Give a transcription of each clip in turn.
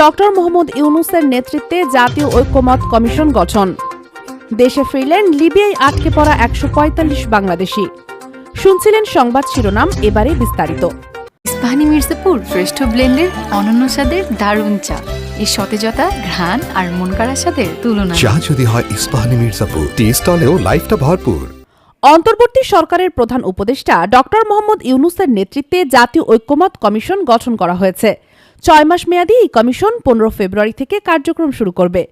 Doctor Mohammad ইউনুসের নেতৃত্বে জাতীয় ঐক্যমত কমিশন গঠন। দেশে ফিরলেন লিবিয়ায় আটকে পড়া একশো পঁয়তাল্লিশ বাংলাদেশি। শুনছিলেন সংবাদ শিরোনাম এবারে বিস্তারিত। ইস্পাহানি মির্জাপুর শ্রেষ্ঠ ব্লেন্ডের অনন্য স্বাদের দারুণ চা। এই সতেজতা ঘ্রাণ আর মন স্বাদের তুলনা। চা যদি হয় ইস্পাহানি মির্জাপুর টি স্টলেও লাইফটা ভরপুর। অন্তর্বর্তী সরকারের প্রধান উপদেষ্টা ডক্টর মোহাম্মদ ইউনুসের নেতৃত্বে জাতীয় ঐক্যমত কমিশন গঠন করা হয়েছে। ছয় মাস মেয়াদি এই কমিশন পনেরো ফেব্রুয়ারি থেকে কার্যক্রম শুরু করবে।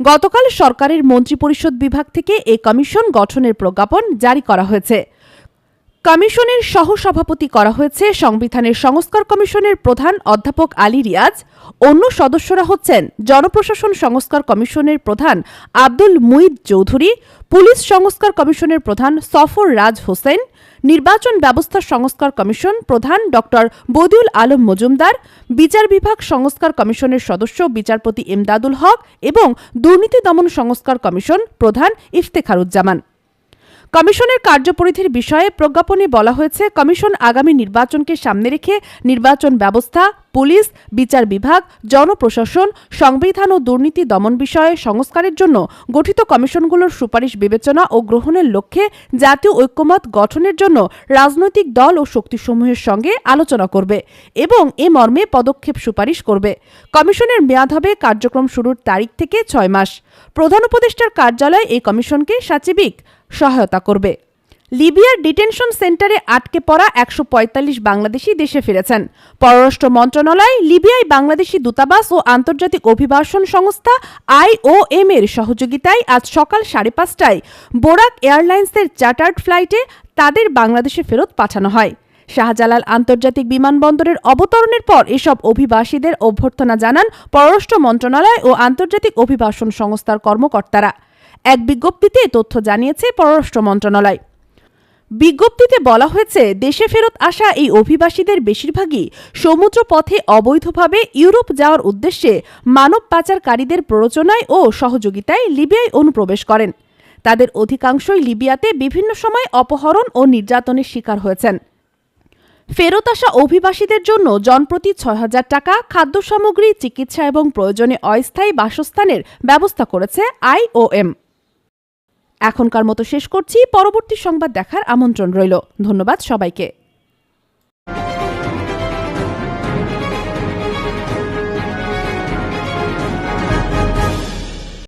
গতকাল সরকারের মন্ত্রিপরিষদ বিভাগ থেকে এই কমিশন গঠনের প্রজ্ঞাপন জারি করা হয়েছে। কমিশনের সহসভাপতি করা হয়েছে সংবিধানের সংস্কার কমিশনের প্রধান অধ্যাপক আলী রিয়াজ। অন্য সদস্যরা হচ্ছেন জনপ্রশাসন সংস্কার কমিশনের প্রধান আব্দুল মুইদ চৌধুরী, পুলিশ সংস্কার কমিশনের প্রধান সফর রাজ হোসেন, নির্বাচন ব্যবস্থা সংস্কার কমিশন প্রধান ড বদিউল আলম মজুমদার, বিচার বিভাগ সংস্কার কমিশনের সদস্য বিচারপতি এমদাদুল হক এবং দুর্নীতি দমন সংস্কার কমিশন প্রধান ইফতেখারুজ্জামান। কমিশনের কার্যপরিধির বিষয়ে প্রজ্ঞাপনে বলা হয়েছে, কমিশন আগামী নির্বাচনকে সামনে রেখে নির্বাচন ব্যবস্থা, পুলিশ, বিচার বিভাগ, জনপ্রশাসন, সংবিধান ও দুর্নীতি দমন বিষয়ে সংস্কারের জন্য গঠিত কমিশনগুলোর সুপারিশ বিবেচনা ও গ্রহণের লক্ষ্যে জাতীয় ঐক্যমত গঠনের জন্য রাজনৈতিক দল ও শক্তিসমূহের সঙ্গে আলোচনা করবে এবং এ মর্মে পদক্ষেপ সুপারিশ করবে। কমিশনের মেয়াদ হবে কার্যক্রম শুরুর তারিখ থেকে ছয় মাস। প্রধান উপদেষ্টার কার্যালয় এই কমিশনকে সাচিবিক সহায়তা করবে। লিবিয়ার ডিটেনশন সেন্টারে আটকে পড়া একশো পঁয়তাল্লিশ বাংলাদেশি দেশে ফিরেছেন। পররাষ্ট্র মন্ত্রণালয়, লিবিয়ায় বাংলাদেশি দূতাবাস ও আন্তর্জাতিক অভিবাসন সংস্থা আইওএম এর সহযোগিতায় আজ সকাল সাড়ে পাঁচটায় বোরাক এয়ারলাইন্সের চার্টার্ড ফ্লাইটে তাদের বাংলাদেশে ফেরত পাঠানো হয়। শাহজালাল আন্তর্জাতিক বিমানবন্দরের অবতরণের পর এসব অভিবাসীদের অভ্যর্থনা জানান পররাষ্ট্র মন্ত্রণালয় ও আন্তর্জাতিক অভিবাসন সংস্থার কর্মকর্তারা। এক বিজ্ঞপ্তিতে তথ্য জানিয়েছে পররাষ্ট্র মন্ত্রণালয়। বিজ্ঞপ্তিতে বলা হয়েছে, দেশে ফেরত আসা এই অভিবাসীদের বেশিরভাগই সমুদ্র পথে অবৈধভাবে ইউরোপ যাওয়ার উদ্দেশ্যে মানব পাচারকারীদের প্ররোচনায় ও সহযোগিতায় লিবিয়ায় অনুপ্রবেশ করেন। তাদের অধিকাংশই লিবিয়াতে বিভিন্ন সময় অপহরণ ও নির্যাতনের শিকার হয়েছেন। ফেরত আসা অভিবাসীদের জন্য জনপ্রতি ছয় হাজার টাকা, খাদ্য সামগ্রী, চিকিৎসা এবং প্রয়োজনে অস্থায়ী বাসস্থানের ব্যবস্থা করেছে আইওএম এখনকার মতো শেষ করছি। পরবর্তী সংবাদ দেখার আমন্ত্রণ রইল। ধন্যবাদ সবাইকে।